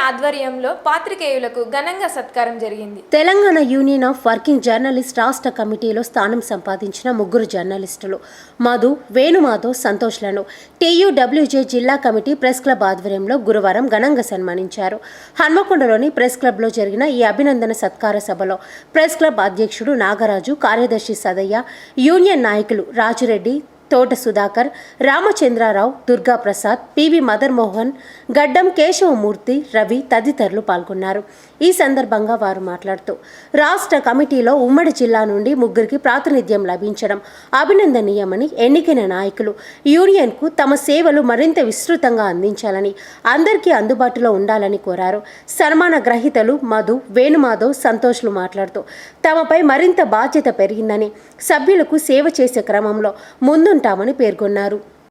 ఆధ్వర్యంలో పాత్రికేయులకు ఘనంగా సత్కారం జరిగింది. Telangana union of working journalist రాష్ట్ర కమిటీలో స్థానం సంపాదించిన ముగ్గురు జర్నలిస్టులు మధు వేణుమాధవ్ సంతోష్లను టీయూడబ్ల్యూజే జిల్లా కమిటీ ప్రెస్ క్లబ్ ఆధ్వర్యంలో గురువారం ఘనంగా సన్మానించారు. హన్మకొండలోని ప్రెస్ క్లబ్లో జరిగిన ఈ అభినందన సత్కార సభలో ప్రెస్ క్లబ్ అధ్యక్షుడు నాగరాజు కార్యదర్శి సదయ్య యూనియన్ నాయకులు రాజురెడ్డి తోట సుధాకర్ రామచంద్రారావు దుర్గా ప్రసాద్ పివి మదర్ మోహన్ గడ్డం కేశవమూర్తి రవి తదితరులు పాల్గొన్నారు. ఈ సందర్భంగా వారు మాట్లాడుతూ రాష్ట్ర కమిటీలో ఉమ్మడి జిల్లా నుండి ముగ్గురికి ప్రాతినిధ్యం లభించడం అభినందనీయమని ఎన్నికైన నాయకులు యూనియన్కు తమ సేవలు మరింత విస్తృతంగా అందించాలని అందరికీ అందుబాటులో ఉండాలని కోరారు. సన్మాన గ్రహీతలు మధు వేణుమాధవ్ సంతోష్లు మాట్లాడుతూ తమపై మరింత బాధ్యత పెరిగిందని సభ్యులకు సేవ చేసే క్రమంలో ముందుంటామని పేర్కొన్నారు